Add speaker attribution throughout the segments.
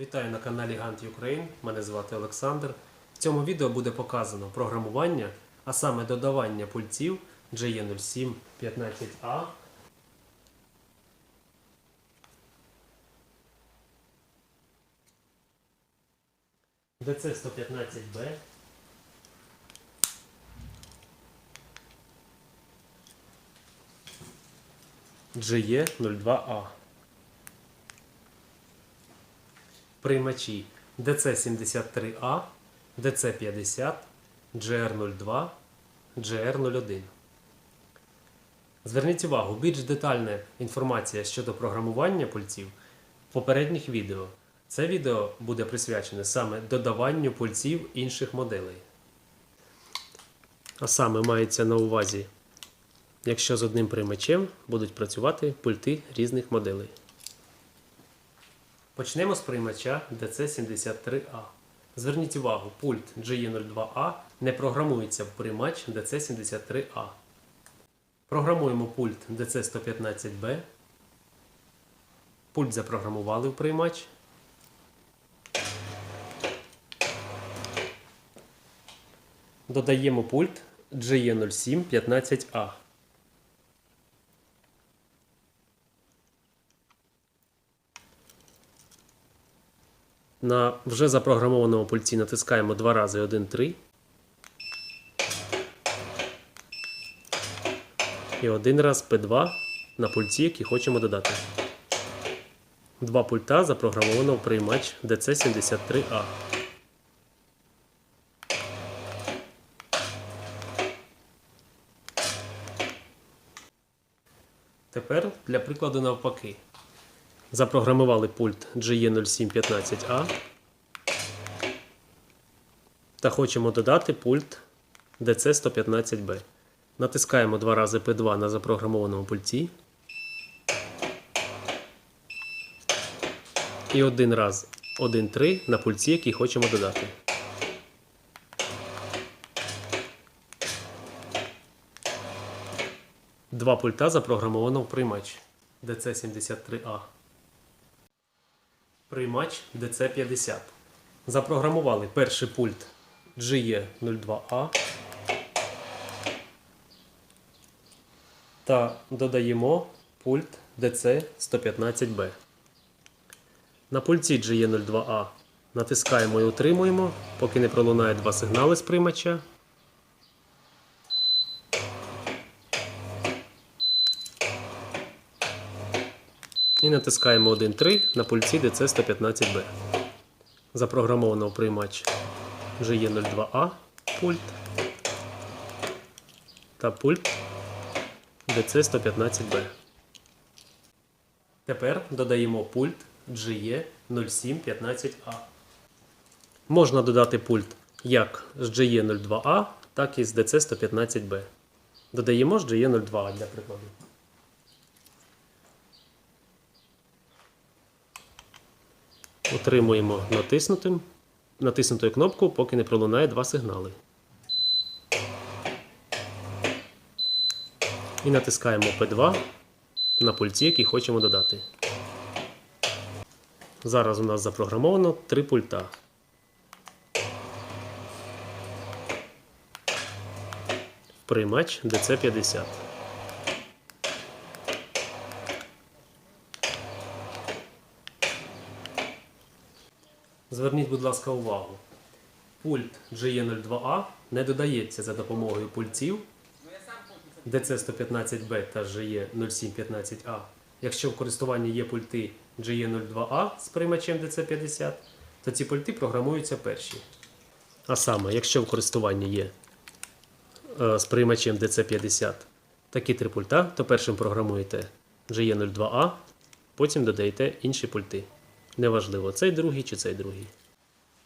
Speaker 1: Вітаю на каналі Gantt Ukraine. Мене звати Олександр. В цьому відео буде показано програмування, а саме додавання пультів GE07 15A DC115B GE02A приймачі DC73A, DC50, GR02, GR01. Зверніть увагу, більш детальна інформація щодо програмування пульців в попередніх відео. Це відео буде присвячене саме додаванню пульців інших моделей. А саме мається на увазі, якщо з одним приймачем будуть працювати пульти різних моделей. Почнемо з приймача DC73A. Зверніть увагу, пульт GE02A не програмується в приймач DC73A. Програмуємо пульт DC115B. Пульт запрограмували в приймач. Додаємо пульт GE07 На вже запрограмованому пульті натискаємо два рази 1-3. І один раз P2 на пульті, який хочемо додати. Два пульта запрограмовано в приймач DC73A. Тепер для прикладу навпаки. Запрограмували пульт GE0715A та хочемо додати пульт DC115B. Натискаємо два рази P2 на запрограмованому пульті. І один раз 1-3 на пульті, який хочемо додати. Два пульта запрограмовано в приймач DC73A. Приймач DC50. Запрограмували перший пульт GE02A та додаємо пульт DC115B. На пульті GE02A натискаємо і утримуємо, поки не пролунає два сигнали з приймача. І натискаємо 1.3 на пульті DC115B. Запрограмовано в приймач GE02A пульт та пульт DC115B. Тепер додаємо пульт GE0715A. Можна додати пульт як з GE02A, так і з DC115B. Додаємо з GE02A для прикладу. Утримуємо натиснутим, натиснутою кнопку, поки не пролунає два сигнали. І натискаємо P2 на пульті, який хочемо додати. Зараз у нас запрограмовано три пульта. Приймач DC50. Зверніть, будь ласка, увагу. Пульт GE02A не додається за допомогою пультів DC115B та GE0715A. Якщо в користуванні є пульти GE02A з приймачем DC50, то ці пульти програмуються перші. А саме, якщо в користуванні є е, з приймачем DC50 такі три пульта, то першим програмуєте GE02A, потім додаєте інші пульти. Неважливо, цей другий чи цей другий.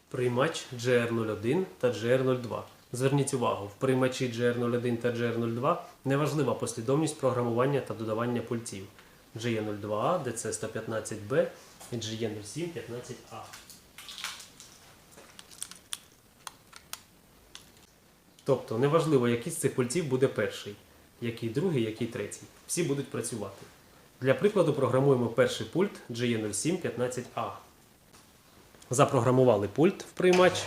Speaker 1: Приймач GR01 та GR02. Зверніть увагу, в приймачі GR01 та GR02 неважлива послідовність програмування та додавання пультів GE02A, DC115B і GE0715A. Тобто неважливо, який з цих пультів буде перший, який другий, який третій. Всі будуть працювати. Для прикладу програмуємо перший пульт GE0715A. Запрограмували пульт в приймач.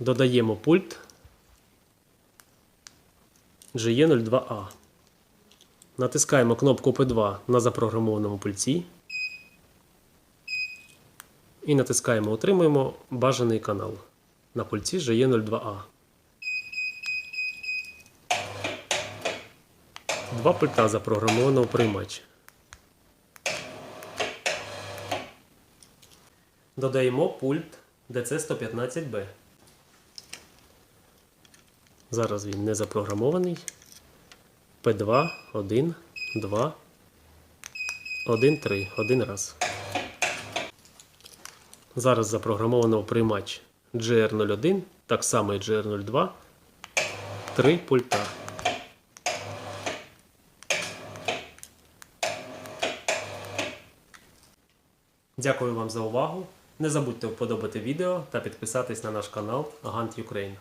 Speaker 1: Додаємо пульт GE02A. Натискаємо кнопку P2 на запрограмованому пульті. І натискаємо Утримуємо бажаний канал на пульті GE02A. Два пульта запрограмовано в приймач. Додаємо пульт DC115B. Зараз він не запрограмований. P2, 1, 2, 1, 3. Один раз. Зараз запрограмовано в приймач GR01, так само і GR02. Три пульта. Дякую вам за увагу. Не забудьте вподобати відео та підписатись на наш канал Агант Ukraine.